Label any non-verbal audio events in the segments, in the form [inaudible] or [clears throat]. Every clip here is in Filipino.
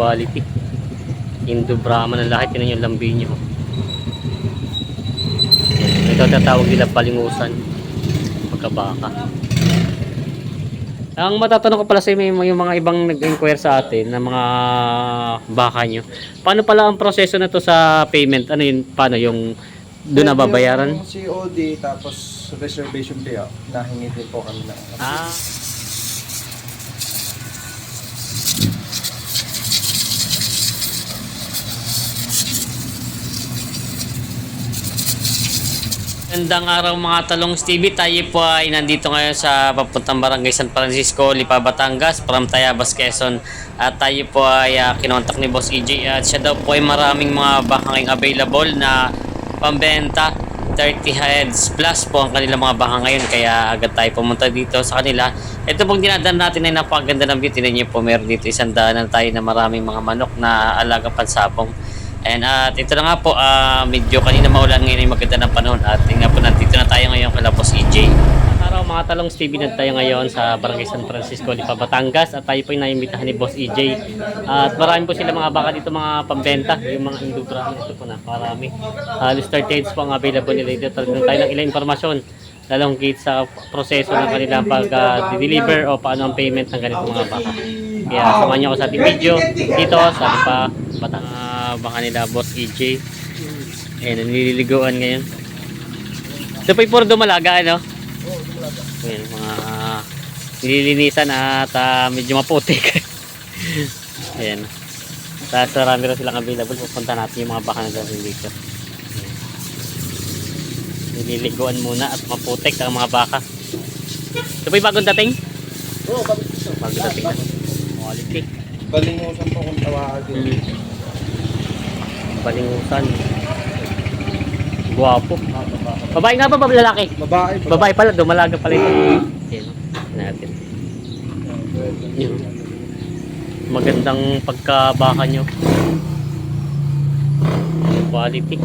quality. Indo Brahman ang lahat. Yun yung lambing nyo. Ito tatawag nila palingusan. Pagkabaka. Ang matatanong ko pala sa inyo, yung mga ibang nag-inquire sa atin na mga baka nyo. Paano pala ang proseso na to sa payment? Ano yun? Paano yung doon na babayaran? Yung COD tapos reservation fee oh, nahingi din po kami ng Ah. Gandang araw mga talong Stevie. Tayo po ay nandito ngayon sa papuntang barangay San Francisco, Lipa, Batangas, from Tayabas, Quezon. At tayo po ay uh, kinontak ni Boss EJ at siya daw po ay maraming mga bakang available na pambenta. 30 heads plus po ang kanilang mga baka ngayon kaya agad tayo pumunta dito sa kanila. Ito pong dinadaan natin ay napakaganda ng. Tinan niyo po meron dito isang daanan tayo na maraming mga manok na alaga pansapong. And at ito na nga po, ah, medyo kanina maulan ngayon ay maganda ng panahon at tingnan po nandito na tayo ngayon kay Lapos EJ. Araw mga talong Stevie na tayo ngayon sa Barangay San Francisco, Lipa, Batangas at tayo po ay naimbitahan ni Boss EJ. At marami po sila mga baka dito mga pambenta, yung mga Indubra, ito po na, marami. Halos 30 heads po ang available nila dito. Talagang tayo ng ilang informasyon lalong gate sa proseso ng kanilang pag-deliver o paano ang payment ng ganitong mga baka. Kaya samahan niyo ako sa ating video dito sa pa batang uh, baka nila Boss EJ. Eh, nililiguan ngayon. Ito pa yung puro dumalaga, ano? Ayan, mga nililinisan at ah, medyo maputik. [laughs] Ayan. Tapos marami rin silang available. Pupunta natin yung mga baka na dito. dito. Ayan. Nililiguan muna at maputik ang mga baka. Ito pa yung bagong dating? Oo, bakit ito? Bagong dating na. Quality. Balingusan po kung tawagin. Mm. Balingusan. Guwapo. Babae nga ba ba lalaki? Babae. Babae pala, dumalaga pala ito. Yan. Natin. Yun. Magandang pagkabaka nyo. Quality.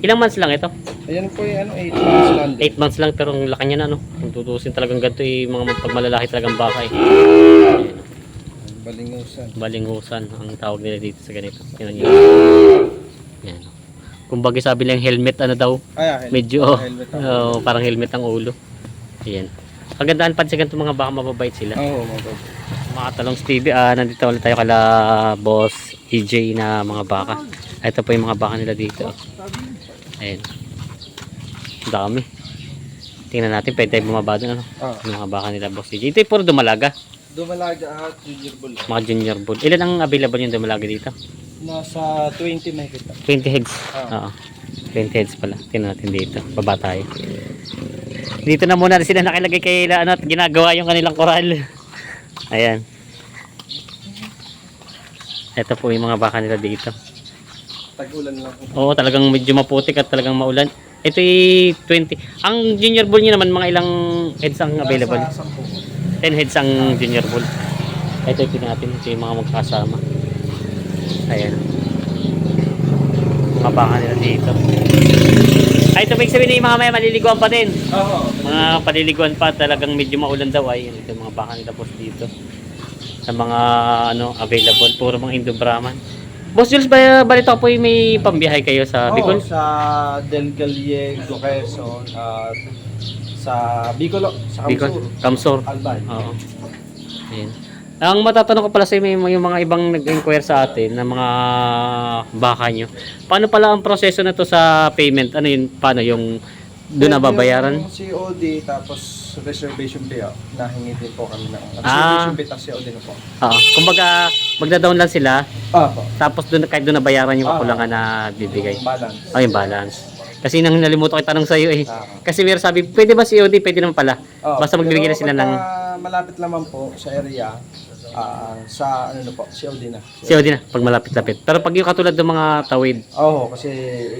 Ilang months lang ito? Ayan po yung ano, 8 months lang. 8 months lang pero ang laki niya na no. Kung tutusin talagang ganito eh, mga pagmalalaki talagang baka eh. Balingusan. Balingusan ang tawag nila dito sa ganito. Tingnan niyo. Yan. Kumbaga sabi lang helmet ano daw, Ay, ah, helmet. medyo Ah, helmet oh, parang helmet ang ulo. Ayan. Kagandahan pa sa ganito mga baka mababait sila. Oo, mababa. Mga talong Stevie, ah, nandito ulit tayo kala boss EJ na mga baka. Ito po yung mga baka nila dito. Ayan. Dami. Tingnan natin, pwede tayo bumaba doon. Ano? Ah, mga baka nila boss EJ. Ito yung puro dumalaga. Dumalaga at junior bull. Mga junior bull. Ilan ang available yung dumalaga dito? Nasa 20 may kita. 20 heads. Ah. Oo. 20 heads pala. Tingnan natin dito. Baba tayo. Dito na muna sila nakilagay kay ano, at ginagawa yung kanilang koral. [laughs] Ayan. Ito po yung mga baka nila dito. Tag-ulan lang. Oo, talagang medyo maputik at talagang maulan. Ito yung 20. Ang junior bull nyo naman, mga ilang heads ang available? Nasa 10. 10 heads ang junior bull. Ito yung natin. Ito yung mga magkasama. Ayan. Mga baka nila dito. Ay, ito ibig sabihin yung mga may maliliguan pa din. Oo. Mga paliliguan pa talagang medyo maulan daw ay ito yung mga baka nila boss dito. Sa mga ano available puro mga Indo Brahman. Boss Jules, ba, balito po yung may pambiyahe kayo sa Bicol? Oo, sa Del Gallego, Quezon, at sa Bicol, sa Bicol, Kamsur, Kamsor. Albay. Oo. Ayan. Ang matatanong ko pala sa inyo, yung mga ibang nag-inquire sa atin na mga baka nyo. Paano pala ang proseso na to sa payment? Ano yun? Paano yung doon na babayaran? Yung COD tapos reservation fee oh, nahingi din po kami ng Ah. reservation fee tapos COD na po. Oo. Kumbaga, magda-down lang sila, Ah, po. tapos doon kahit doon nabayaran yung Ah. kakulangan na bibigay. Yung balance. Oh, yung balance. Kasi nang nalimutan ko itanong sa iyo eh. Ah. Kasi meron sabi, pwede ba COD? Pwede naman pala. Oh, Basta magbibigay na pero sila ng pagka malapit naman po sa area, ah, sa ano na po, COD na. COD na pag malapit-lapit. Pero pag yung katulad ng mga tawid, Oo, kasi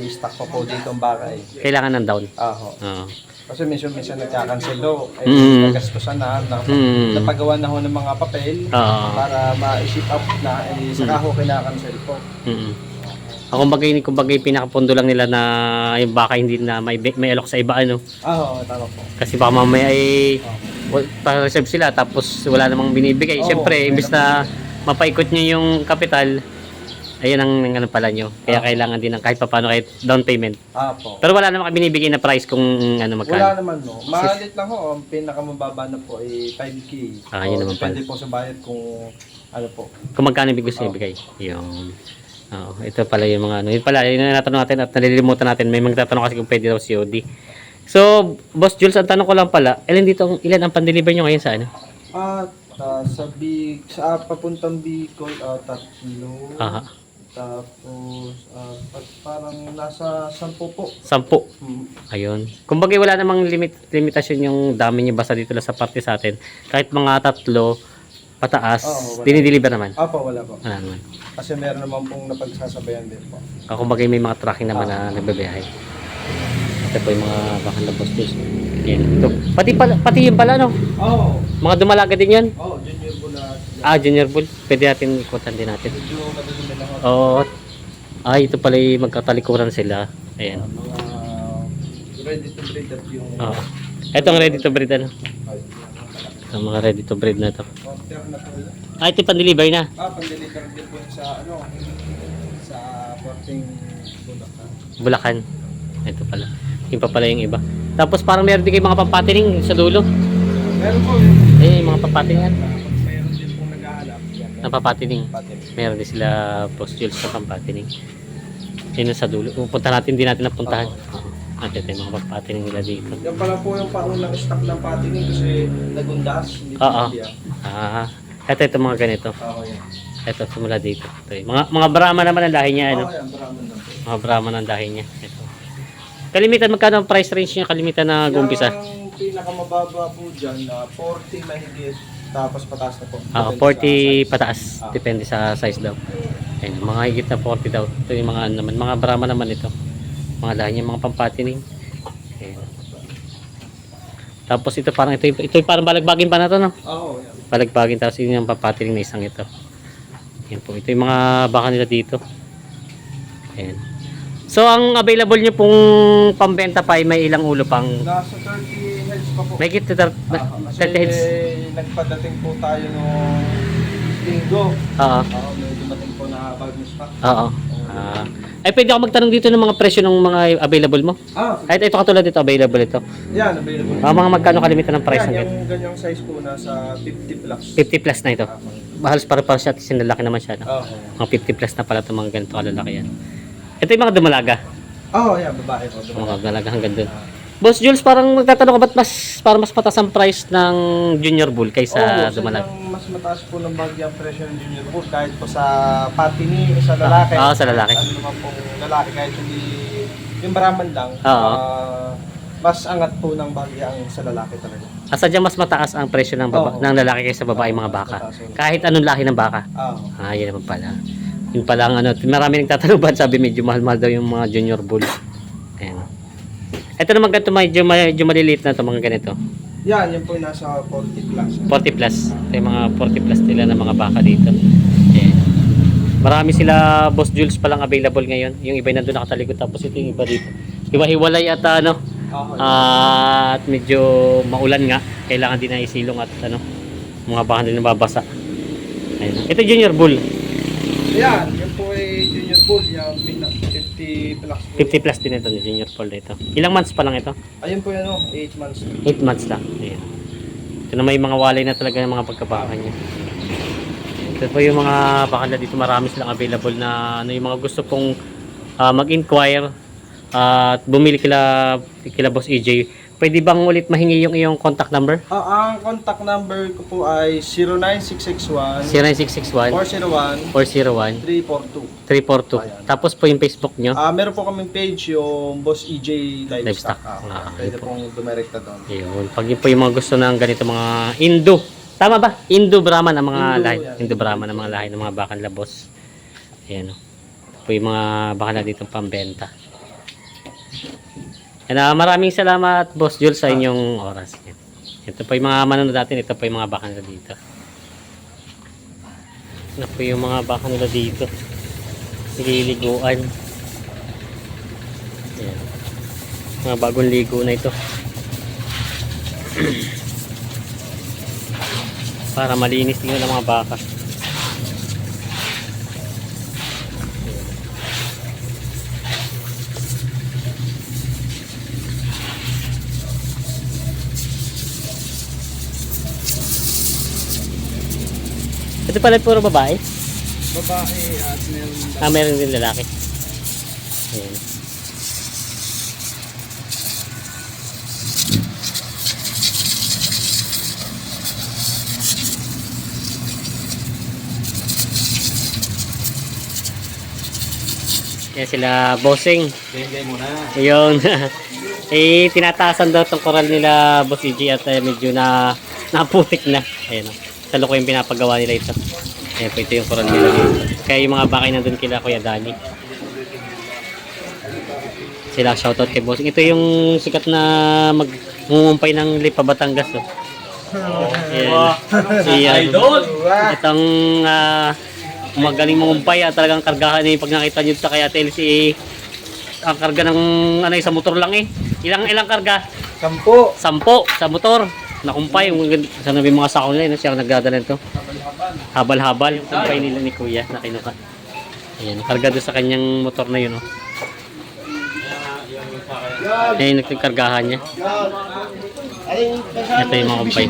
i-stock pa po dito ang baka eh. kailangan ng down. Oo. Oo. Kasi minsan minsan nagka-cancel do, eh, Mm. nagastusan na, na Mm. napagawa na ho ng mga papel Oo. para ma-ship out na, eh, saka ho kinakancel po. Mm. Ako kumbaga yun, kumbaga yung pinakapundo lang nila na yung baka hindi na may may alok sa iba ano. Ah, oo, tama po. Kasi baka mamaya ay wa- pa-reserve sila tapos wala namang binibigay. Oo, Siyempre, imbes na mapaikot nyo yung kapital, ayun ang ano pala nyo. Kaya Ah. kailangan din ng kahit papaano kahit down payment. Ah, po. Pero wala namang binibigay na price kung ano Wala magkano. naman no. Maalit lang ho. Ang pinakamababa na po ay 5K. Ah, yun O, naman Depende po sa bayad kung ano po. Kung magkano ibig gusto ibigay. Yung Oo, ito pala yung mga ano. Yun pala, yun natanong natin at nalilimutan natin. May magtatanong kasi kung pwede daw COD. So, Boss Jules, ang tanong ko lang pala, ilan dito, ang- ilan ang pan-deliver nyo ngayon sa ano? At ah, sa Big, sa papuntang Bicol, ah, tatlo. Aha. Tapos, ah, pag- parang nasa 10 po. Sampu. Hmm. Ayun. Kung bagay wala namang limit, limitasyon yung dami nyo basta dito lang sa parte sa atin. Kahit mga tatlo, pataas, Oo, wala. dinideliver naman. Ah, po, wala po. Wala naman. Kasi meron naman pong napagsasabayan din po. Ah, Kung bagay may mga tracking naman na nagbabiyahe. Ito po yung mga bakal na Jules. Yan. Ito. Pati, pala, pati yung pala, no? Oh, Mga dumalaga din yan. oh, junior bulat. Ah, Junior Bull. Pwede natin ikutan din natin. Medyo na lang ako. Oo. Ay, ito pala yung magkatalikuran sila. Ayan. Mga ready to breed at yung... Oo. Ito ang ready to breed ano. Ang mga ready to breed na to. Counter na po. Ah, ito pan-deliver na. Ah, pang-deliver din po sa ano, sa porting Bulacan. Bulacan. Ito pala. Yung pa pala yung iba. Tapos parang meron din kayo mga pampatining sa dulo. Meron po. Eh, yung mga pampatiningan. Mayroon din pong naghahanap. Yan, Na papatining. patin. Meron din sila post Jules sa pampatining. Yun sa dulo. Pupunta natin, din natin napuntahan. Oo. At ito yung mga nila dito. Yan pala po yung paunang stock ng patining kasi nagundas. Hindi Oo. siya. Ah, ito, ito mga ganito. Oo, yan. Ito, simula dito. Ito, yung mga, mga Brahma naman ang lahi niya. Ano? Oo, yan. Maraming lang po. Mga Brahma ang dahi niya. Ito. Kalimitan, magkano ang price range niya? Kalimitan na gumpisa? Yung pinakamababa po dyan, na 40 mahigit, tapos pataas na po. Ah, Depende 40 sa size. pataas. Ah. Depende sa size daw. Ayun, mga higit na 40 daw. Ito yung mga ano naman, mga Brahma naman ito. Mga lahi niya, mga pampatining. Ayun. Tapos ito parang ito, ito yung parang balagbagin pa na to, no? Yan. Balagbagin tapos yun yung pampatining na isang ito. Yan po. Ito yung mga baka nila dito. Ayan. So, ang available nyo pong pambenta pa ay may ilang ulo pang Nasa 30 heads pa po. may kit to Ah, kasi 30 heads. nagpadating po tayo nung linggo. Oo. Oo, may dumating po na bagong stock. Oo. Ah. ay pwede ako magtanong dito ng mga presyo ng mga available mo. Ah, Kahit ito katulad dito available ito. yan, available. Ah, mga magkano kalimitan ng price ng yan, ganito? yung ganyang size po nasa 50 plus. 50 plus na ito. Ah, Halos para para siya sinalaki naman siya. No? Oo. Mga 50 plus na pala itong mga ganito kalalaki yan. Ito yung mga dumalaga. Oo, yan, babae po. Mga dalaga hanggang doon. Boss Jules, parang magtatanong ka ba't mas, para mas mataas ang price ng Junior Bull kaysa Oo, dumalag? mas mataas po ng bagya ang presyo ng junior bull kahit po sa patini, sa lalaki. Ah, sa lalaki. Ano naman pong lalaki kahit hindi yung baraman lang. Oo. ah, mas angat po ng bagya ang sa lalaki talaga. Ah, sadyang mas mataas ang presyo ng, baba, Oo. ng lalaki kaysa babae mga baka. Kahit anong lahi ng baka. Ah, Ah, yun naman pala. Yun pala ang ano, marami nagtatanong [laughs] ba sabi medyo mahal-mahal daw yung mga junior bull. Ito naman ganito medyo, medyo maliliit na to mga ganito. yan, yan po yung nasa 40 plus. 40 plus. Ito yung mga 40 plus nila ng mga baka dito. Ayan. Marami sila Boss Jules pa lang available ngayon. Yung iba nandun nakatalikod tapos ito yung iba dito. Iba hiwalay at ano, Ah, at medyo maulan nga. Kailangan din na isilong at ano, mga baka din nababasa. Ayun. Ito junior bull. yan, yan po ay junior bull, yung 50 plus. po. 50 plus din ito, junior bull dito. Ilang months pa lang ito? Ayun po yan, oh, 8 months. 8 months lang. Ayan. Ito na may mga walay na talaga ng mga pagkabaka niya. Ito po yung mga baka na dito marami silang available na ano yung mga gusto pong ah, mag-inquire at bumili kila kila Boss EJ. Pwede bang ulit mahingi yung iyong contact number? Ah, ang contact number ko po ay 09661 0961 401 401 342. 342. Ayan. Tapos po yung Facebook nyo. Ah, meron po kaming page yung Boss EJ Livestock. Livestock. Ah, Ah, pwede yun po. pong dumirekta doon. Yun. Pag yun po yung mga gusto ng ganito mga Indo. Tama ba? Indo Brahman ang mga Indo, lahi. yan. Indo Brahman ang mga lahi ng mga bakan labos. Ayan o. Ito po yung mga bakan na dito pambenta. And, ah, maraming salamat Boss Jules sa inyong oras. Ito po yung mga manonood natin. Ito po yung mga bakan nila dito. Ito po yung mga bakan nila dito. Nililiguan. Ayan. Mga bagong ligo na ito. [clears throat] Para malinis tingnan ng mga baka. Pala puro babae. Babae at meron Ah, meron din lalaki. Ayan. Yan sila bossing. Bengay mo na. Ayun. [laughs] eh, tinataasan daw tong koral nila Boss EG at eh, medyo na [laughs] naputik na. Ayan. oh. Sa loko yung pinapagawa nila ito. Ayan po ito yung koral nila. Kaya yung mga bakay nandun kila Kuya Dani. Sila shoutout kay Bossing. Ito yung sikat na mag mumumpay ng Lipa Batangas. Oh. Ayan. Si, uh, Itong ah, magaling mangumpay at talagang kargahan eh pag nakita nyo sa kaya TLC eh, ang karga ng ano eh, sa motor lang eh. Ilang ilang karga? Sampo. Sampo sa motor. Nakumpay. Sana may mga sako nila. eh? Siya ang nagdadala nito. Habal-habal. Kumpay nila ni Kuya na kinuha. Ayan. Karga doon sa kanyang motor na yun. Oh. Ayan, nagkargahan niya. Ito yung mga kumpay.